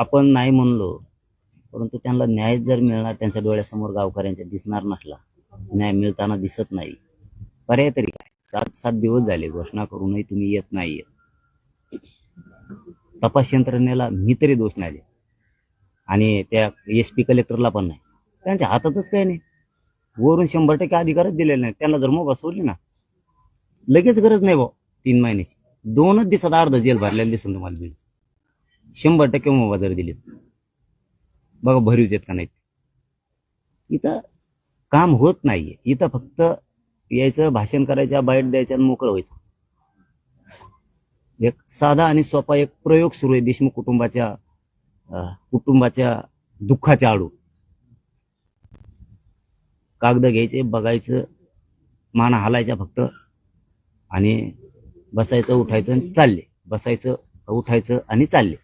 आपण नाही म्हणलो परंतु त्यांना न्याय जर मिळणार त्यांच्या डोळ्यासमोर गावकऱ्यांच्या दिसणार नसला न्याय मिळताना दिसत नाही. पर्याय तरी काय? सात सात दिवस झाले घोषणा करूनही तुम्ही येत नाहीये. तपास यंत्रणेला मी तरी दोष नाही आणि त्या एस पी कलेक्टरला पण नाही. त्यांच्या हातातच काही नाही. वरून शंभर टक्के अधिकारच दिलेले नाही त्यांना जर मोबा सोडली ना लगेच गरज नाही भाऊ तीन महिन्याची. दोनच दिवसात अर्ध जेल भरलेलं दिसून तुम्हाला बिल. शंभर टक्के मोबा दिलेत. बघा भरीव देत का नाहीत. इथं काम होत नाहीये. इथं फक्त यायचं भाषण करायचं बाईट द्यायचं आणि मोकळं व्हायचं. एक साधा आणि सोपा एक प्रयोग सुरू आहे देशमुख कुटुंबाच्या कुटुंबाच्या दुःखाच्या आडू. कागद घ्यायचे बघायचं मान हालायच्या फक्त. आणि बसायचं उठायचं आणि चालले. बसायचं उठायचं आणि चालले.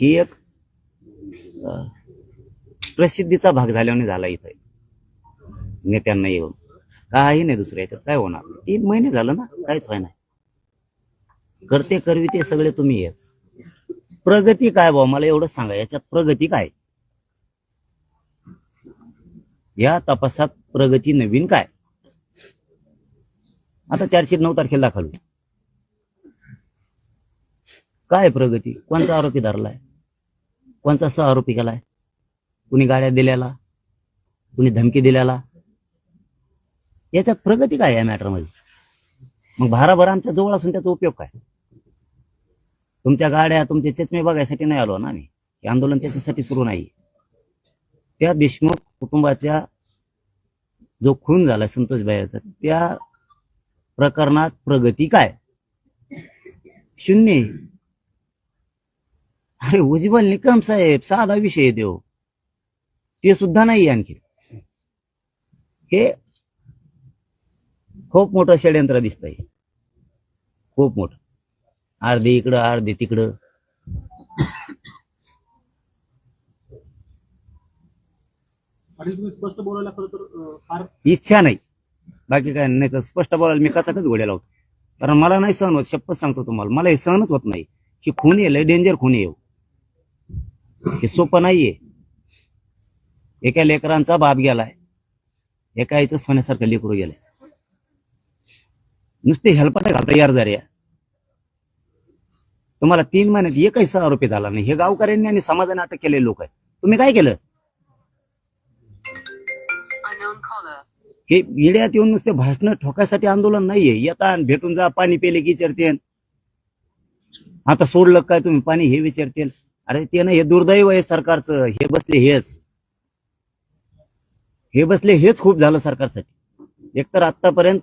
ही एक प्रसिद्धीचा भाग झाल्याने झाला इथे. नेत्यांना येऊन. काही नाही दुसऱ्या याच्यात. काय होणार? तीन महिने झालं ना? काहीच व्हाय नाही करते करवी ते सगळे तुम्ही येत प्रगती काय भाऊ? मला एवढं सांगा. याच्यात प्रगती काय? या तपासात प्रगती नवीन काय? आता चारशे नऊ तारखेला दाखल होईल. काय प्रगती? कोणचा आरोपी धरलाय? कोणचा सह आरोपी केलाय? कुणी गाड्या दिल्याला? कुणी धमकी दिल्याला? याच्यात प्रगती काय या मॅटरमध्ये मग भाराभर आमच्या जवळ असून त्याचा उपयोग काय? तुमच्या गाड्या तुमचे चेचमे बघायसाठी नाही आलो ना आम्ही. हे आंदोलन त्याच्यासाठी सुरू नाही. त्या देशमुख कुटुंबाच्या जो खून झाला संतोष भाईचा त्या प्रकरणात प्रगती काय? शून्य अरे उज्ज्वल निकम साहेब साधा विषय आहे देव. ते सुद्धा नाही आणखी. हे खूप मोठं षडयंत्र दिसतंय. खूप मोठं. अर्धे इकडं अर्धे तिकडं. स्पष्ट बोलायला खरं तर फार इच्छा नाही. बाकी काय नाही तर स्पष्ट बोलायला मी कचाकच घोड्या लावतो कारण मला नाही सहन होत शपथ सांगतो तुम्हाला. मला हे सहनच होत नाही ही खून आहे लय डेंजर खून आहे. हो. सोपं नाहीये. एका लेकरांचा बाप गेलाय. एका आईचं सोन्यासारखं लेकरू गेलंय. नुसते हेल्पाट घालता यार जर तुम्हाला तीन महिन्यात एकही सह आरोपी झाला नाही. हे गावकऱ्यांनी आणि समाजाने अटक केलेले लोक आहेत. तुम्ही काय केलं. हे येड्यात येऊन नुसते भाषण ठोकायसाठी आंदोलन नाहीये. येता भेटून जा पाणी पेले की विचारतील आता सोडलं काय तुम्ही? पाणी हे विचारतील अरे ते ना हे दुर्दैव आहे सरकारचं. हे बसले हेच. हे बसले हेच खूप झालं सरकारसाठी. एकतर आतापर्यंत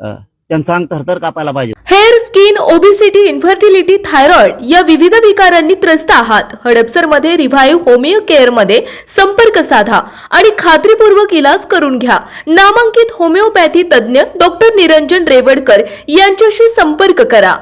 त्यांचा अंग थरथर कापायला पाहिजे. Hair skin obesity infertility thyroid या विविध विकारांनी त्रस्त आहात. हडपसरमध्ये रिव्हाइव्ह होमिओ केअरमध्ये संपर्क साधा आणि खात्रीपूर्वक इलाज करून घ्या. नामांकित होमिओपॅथी तज्ज्ञ डॉक्टर निरंजन रेवडकर यांच्याशी संपर्क करा.